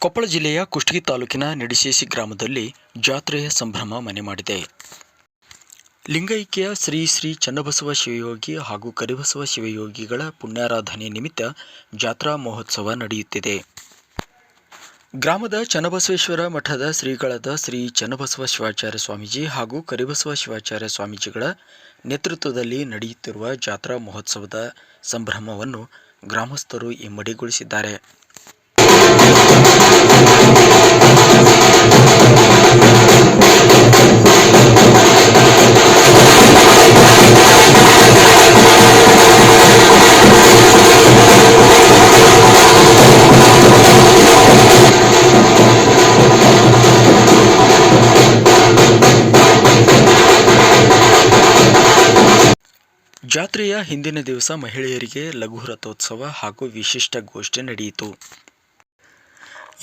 ಕೊಪ್ಪಳ ಜಿಲ್ಲೆಯ ಕುಷ್ಟಗಿ ತಾಲೂಕಿನ ನಿಡಿಶೇಸಿ ಗ್ರಾಮದಲ್ಲಿ ಜಾತ್ರೆಯ ಸಂಭ್ರಮ ಮನೆ ಮಾಡಿದೆ. ಲಿಂಗೈಕ್ಯ ಶ್ರೀ ಶ್ರೀ ಚನ್ನಬಸವ ಶಿವಯೋಗಿ ಹಾಗೂ ಕರಿಬಸವ ಶಿವಯೋಗಿಗಳ ಪುಣ್ಯಾರಾಧನೆ ನಿಮಿತ್ತ ಜಾತ್ರಾ ಮಹೋತ್ಸವ ನಡೆಯುತ್ತಿದೆ. ಗ್ರಾಮದ ಚನ್ನಬಸವೇಶ್ವರ ಮಠದ ಶ್ರೀಗಳಾದ ಶ್ರೀ ಚನ್ನಬಸವ ಶಿವಾಚಾರ್ಯ ಸ್ವಾಮೀಜಿ ಹಾಗೂ ಕರಿಬಸವ ಶಿವಾಚಾರ್ಯ ಸ್ವಾಮೀಜಿಗಳ ನೇತೃತ್ವದಲ್ಲಿ ನಡೆಯುತ್ತಿರುವ ಜಾತ್ರಾ ಮಹೋತ್ಸವದ ಸಂಭ್ರಮವನ್ನು ಗ್ರಾಮಸ್ಥರು ಇಮ್ಮಡಿಗೊಳಿಸಿದ್ದಾರೆ. ಜಾತ್ರೆಯ ಹಿಂದಿನ ದಿವಸ ಮಹಿಳೆಯರಿಗೆ ಲಘು ರಥೋತ್ಸವ ಹಾಗೂ ವಿಶಿಷ್ಟ ಗೋಷ್ಠಿ ನಡೆಯಿತು.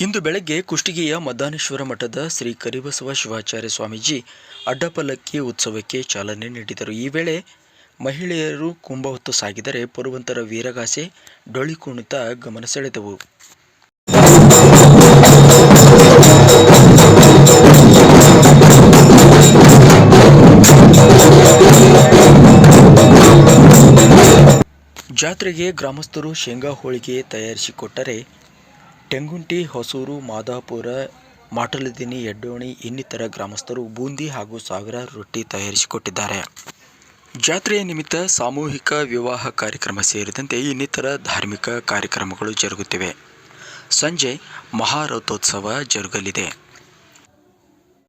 ಇಂದು ಬೆಳಗ್ಗೆ ಕುಷ್ಟಗಿಯ ಮದ್ದಾನೇಶ್ವರ ಮಠದ ಶ್ರೀ ಕರಿಬಸವ ಶಿವಾಚಾರ್ಯ ಸ್ವಾಮೀಜಿ ಅಡ್ಡಪಲ್ಲಕ್ಕಿ ಉತ್ಸವಕ್ಕೆ ಚಾಲನೆ ನೀಡಿದರು. ಈ ವೇಳೆ ಮಹಿಳೆಯರು ಕುಂಭ ಹೊತ್ತು ಸಾಗಿದರೆ ಪುರುವಂತರ ವೀರಗಾಸೆ ಡೊಳಿ ಕುಣಿತ ಗಮನ ಸೆಳೆದವು. ಜಾತ್ರೆಗೆ ಗ್ರಾಮಸ್ಥರು ಶೇಂಗಾ ಹೋಳಿಗೆ ತಯಾರಿಸಿಕೊಟ್ಟರೆ ಟೆಂಗುಂಟಿ ಹೊಸೂರು, ಮಾದಾಪುರ, ಮಾಟಲದಿನಿ ಎಡ್ಡೋಣಿ ಇನ್ನಿತರ ಗ್ರಾಮಸ್ಥರು ಬೂಂದಿ ಹಾಗೂ ಸಾವಿರಾರು ರೊಟ್ಟಿ ತಯಾರಿಸಿಕೊಟ್ಟಿದ್ದಾರೆ. ಜಾತ್ರೆಯ ನಿಮಿತ್ತ ಸಾಮೂಹಿಕ ವಿವಾಹ ಕಾರ್ಯಕ್ರಮ ಸೇರಿದಂತೆ ಇನ್ನಿತರ ಧಾರ್ಮಿಕ ಕಾರ್ಯಕ್ರಮಗಳು ಜರುಗುತ್ತಿವೆ. ಸಂಜೆ ಮಹಾರಥೋತ್ಸವ ಜರುಗಲಿದೆ.